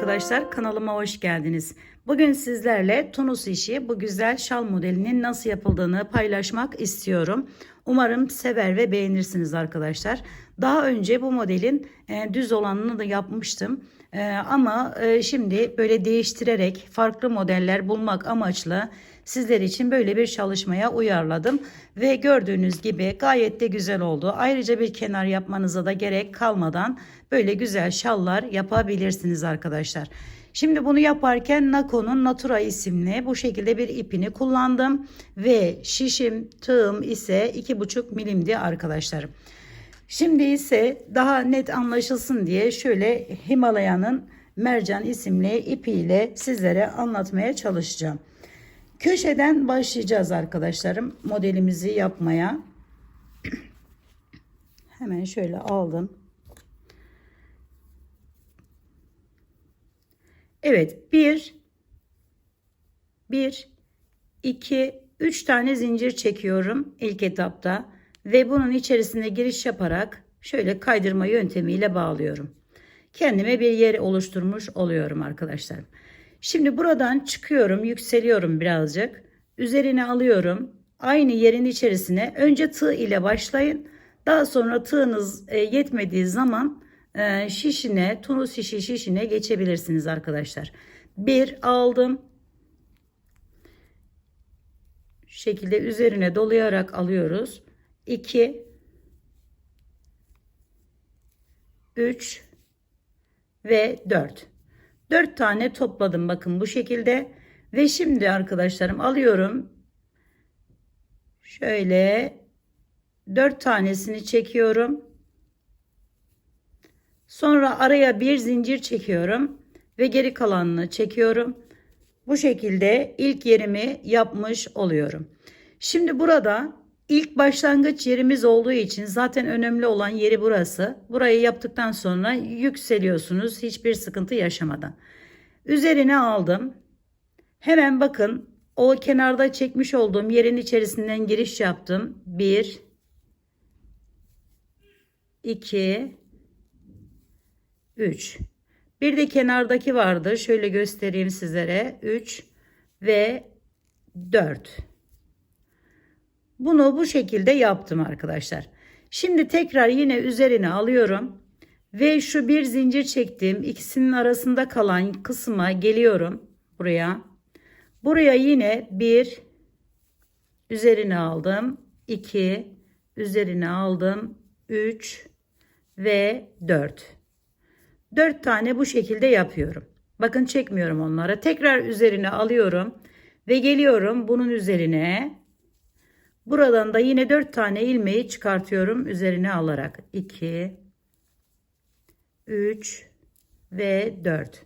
arkadaşlar kanalıma hoş geldiniz. Bugün sizlerle Tunus işi bu güzel şal modelinin nasıl yapıldığını paylaşmak istiyorum. Umarım sever ve beğenirsiniz arkadaşlar. Daha önce bu modelin e, düz olanını da yapmıştım. E, ama e, şimdi böyle değiştirerek farklı modeller bulmak amaçlı sizler için böyle bir çalışmaya uyarladım. Ve gördüğünüz gibi gayet de güzel oldu. Ayrıca bir kenar yapmanıza da gerek kalmadan böyle güzel şallar yapabilirsiniz arkadaşlar. Şimdi bunu yaparken Nako'nun Natura isimli bu şekilde bir ipini kullandım ve şişim tığım ise 2,5 milimdi arkadaşlarım. Şimdi ise daha net anlaşılsın diye şöyle Himalaya'nın mercan isimli ipiyle sizlere anlatmaya çalışacağım. Köşeden başlayacağız arkadaşlarım modelimizi yapmaya. Hemen şöyle aldım. Evet bir, bir, iki, üç tane zincir çekiyorum ilk etapta ve bunun içerisine giriş yaparak şöyle kaydırma yöntemiyle bağlıyorum. Kendime bir yer oluşturmuş oluyorum arkadaşlar. Şimdi buradan çıkıyorum, yükseliyorum birazcık. Üzerine alıyorum. Aynı yerin içerisine önce tığ ile başlayın. Daha sonra tığınız e, yetmediği zaman e, şişine, tunus şişi şişine geçebilirsiniz arkadaşlar. Bir aldım. Şu şekilde üzerine dolayarak alıyoruz. 2 3 ve 4. 4 tane topladım bakın bu şekilde. Ve şimdi arkadaşlarım alıyorum. Şöyle 4 tanesini çekiyorum. Sonra araya bir zincir çekiyorum ve geri kalanını çekiyorum. Bu şekilde ilk yerimi yapmış oluyorum. Şimdi burada ilk başlangıç yerimiz olduğu için zaten önemli olan yeri burası. Burayı yaptıktan sonra yükseliyorsunuz hiçbir sıkıntı yaşamadan. Üzerine aldım. Hemen bakın o kenarda çekmiş olduğum yerin içerisinden giriş yaptım. 1 2 3 bir de kenardaki vardı. Şöyle göstereyim sizlere. 3 ve 4. Bunu bu şekilde yaptım arkadaşlar. Şimdi tekrar yine üzerine alıyorum. Ve şu bir zincir çektiğim ikisinin arasında kalan kısma geliyorum. Buraya. Buraya yine bir üzerine aldım. 2 üzerine aldım. 3 ve 4. 4 tane bu şekilde yapıyorum. Bakın çekmiyorum onlara. Tekrar üzerine alıyorum ve geliyorum bunun üzerine. Buradan da yine 4 tane ilmeği çıkartıyorum üzerine alarak. 2 3 ve 4.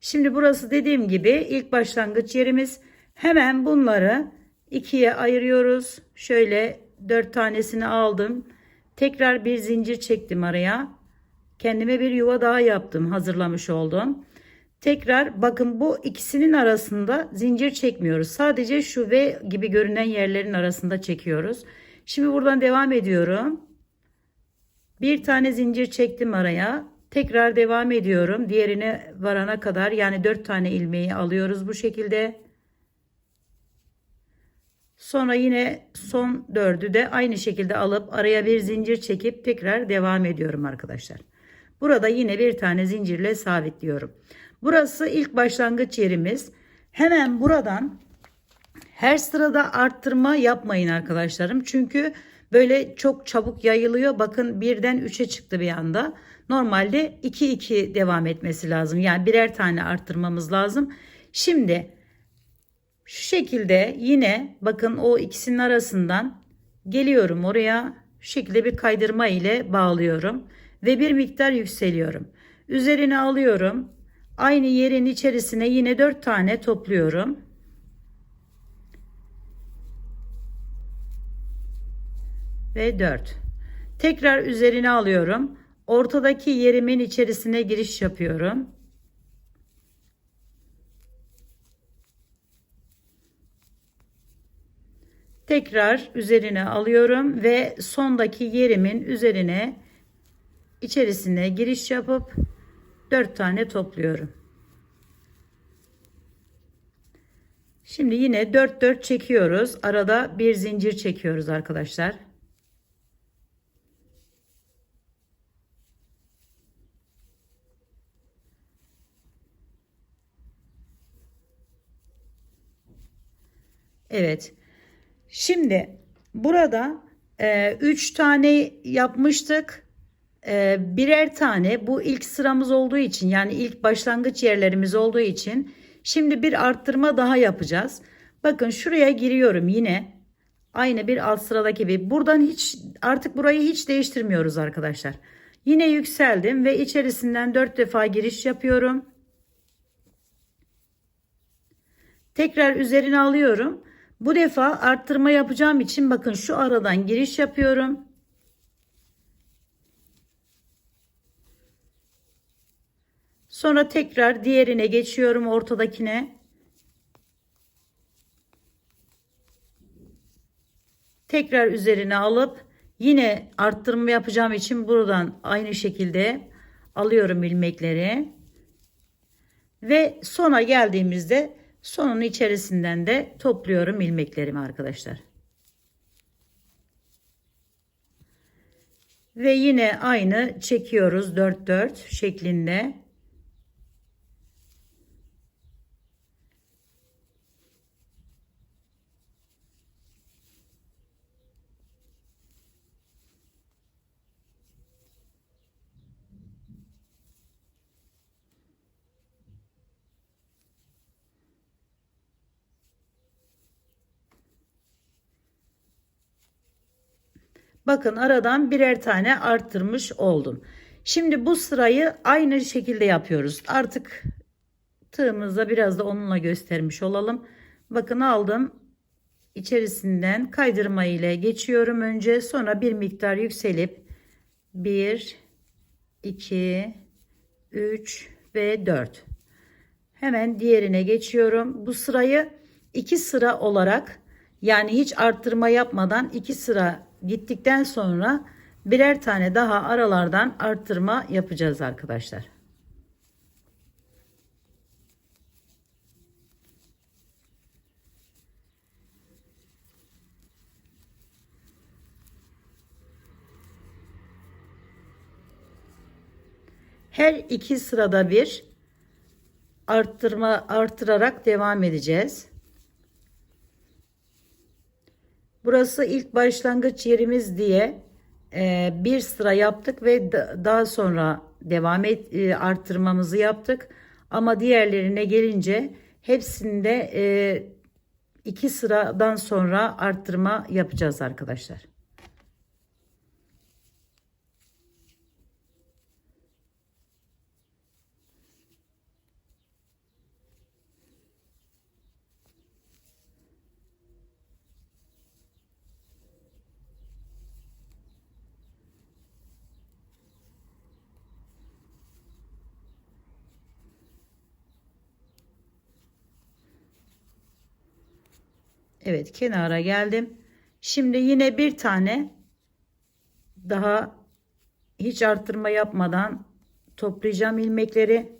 Şimdi burası dediğim gibi ilk başlangıç yerimiz. Hemen bunları ikiye ayırıyoruz. Şöyle 4 tanesini aldım. Tekrar bir zincir çektim araya. Kendime bir yuva daha yaptım. Hazırlamış oldum. Tekrar bakın bu ikisinin arasında zincir çekmiyoruz. Sadece şu V gibi görünen yerlerin arasında çekiyoruz. Şimdi buradan devam ediyorum. Bir tane zincir çektim araya. Tekrar devam ediyorum. Diğerine varana kadar yani dört tane ilmeği alıyoruz bu şekilde. Sonra yine son dördü de aynı şekilde alıp araya bir zincir çekip tekrar devam ediyorum arkadaşlar. Burada yine bir tane zincirle sabitliyorum. Burası ilk başlangıç yerimiz. Hemen buradan her sırada arttırma yapmayın arkadaşlarım. Çünkü böyle çok çabuk yayılıyor. Bakın birden 3'e çıktı bir anda. Normalde 2 2 devam etmesi lazım. Yani birer tane arttırmamız lazım. Şimdi şu şekilde yine bakın o ikisinin arasından geliyorum oraya. Şu şekilde bir kaydırma ile bağlıyorum ve bir miktar yükseliyorum. Üzerine alıyorum. Aynı yerin içerisine yine 4 tane topluyorum. Ve 4. Tekrar üzerine alıyorum. Ortadaki yerimin içerisine giriş yapıyorum. Tekrar üzerine alıyorum ve sondaki yerimin üzerine içerisine giriş yapıp 4 tane topluyorum. Şimdi yine 4 4 çekiyoruz. Arada bir zincir çekiyoruz arkadaşlar. Evet. Şimdi burada 3 e, tane yapmıştık. E, birer tane bu ilk sıramız olduğu için yani ilk başlangıç yerlerimiz olduğu için şimdi bir arttırma daha yapacağız. Bakın şuraya giriyorum yine. Aynı bir alt sıradaki gibi. Buradan hiç artık burayı hiç değiştirmiyoruz arkadaşlar. Yine yükseldim ve içerisinden 4 defa giriş yapıyorum. Tekrar üzerine alıyorum. Bu defa arttırma yapacağım için bakın şu aradan giriş yapıyorum. Sonra tekrar diğerine geçiyorum ortadakine. Tekrar üzerine alıp yine arttırma yapacağım için buradan aynı şekilde alıyorum ilmekleri. Ve sona geldiğimizde sonun içerisinden de topluyorum ilmeklerimi arkadaşlar. Ve yine aynı çekiyoruz 4 4 şeklinde. Bakın aradan birer tane arttırmış oldum. Şimdi bu sırayı aynı şekilde yapıyoruz. Artık tığımızda biraz da onunla göstermiş olalım. Bakın aldım. İçerisinden kaydırma ile geçiyorum önce. Sonra bir miktar yükselip 1, 2, 3 ve 4. Hemen diğerine geçiyorum. Bu sırayı iki sıra olarak yani hiç arttırma yapmadan iki sıra gittikten sonra birer tane daha aralardan arttırma yapacağız arkadaşlar. Her iki sırada bir arttırma artırarak devam edeceğiz. Burası ilk başlangıç yerimiz diye e, bir sıra yaptık ve daha sonra devam et e, arttırmamızı yaptık. Ama diğerlerine gelince hepsinde e, iki sıradan sonra arttırma yapacağız arkadaşlar. Evet kenara geldim. Şimdi yine bir tane daha hiç arttırma yapmadan toplayacağım ilmekleri.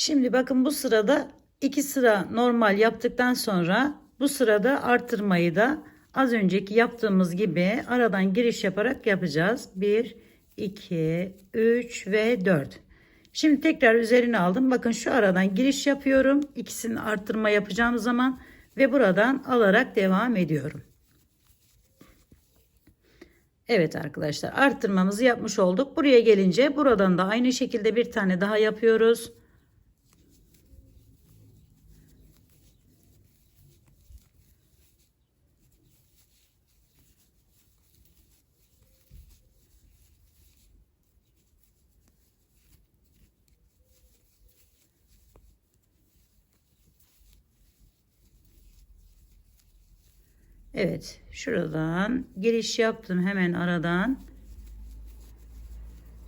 Şimdi bakın bu sırada iki sıra normal yaptıktan sonra bu sırada artırmayı da az önceki yaptığımız gibi aradan giriş yaparak yapacağız. 1, 2, 3 ve 4. Şimdi tekrar üzerine aldım. Bakın şu aradan giriş yapıyorum. İkisini arttırma yapacağım zaman ve buradan alarak devam ediyorum. Evet arkadaşlar arttırmamızı yapmış olduk. Buraya gelince buradan da aynı şekilde bir tane daha yapıyoruz. Evet şuradan giriş yaptım hemen aradan.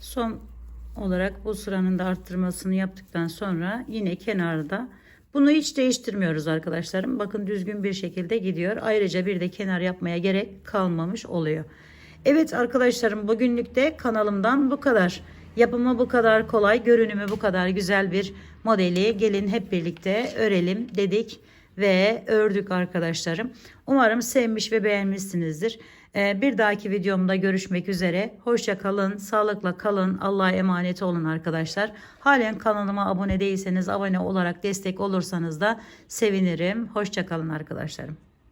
Son olarak bu sıranın da arttırmasını yaptıktan sonra yine kenarda bunu hiç değiştirmiyoruz arkadaşlarım. Bakın düzgün bir şekilde gidiyor. Ayrıca bir de kenar yapmaya gerek kalmamış oluyor. Evet arkadaşlarım bugünlük de kanalımdan bu kadar. Yapımı bu kadar kolay, görünümü bu kadar güzel bir modeli gelin hep birlikte örelim dedik ve ördük arkadaşlarım. Umarım sevmiş ve beğenmişsinizdir. Ee, Bir dahaki videomda görüşmek üzere. Hoşça kalın, sağlıkla kalın. Allah'a emanet olun arkadaşlar. Halen kanalıma abone değilseniz abone olarak destek olursanız da sevinirim. Hoşça kalın arkadaşlarım.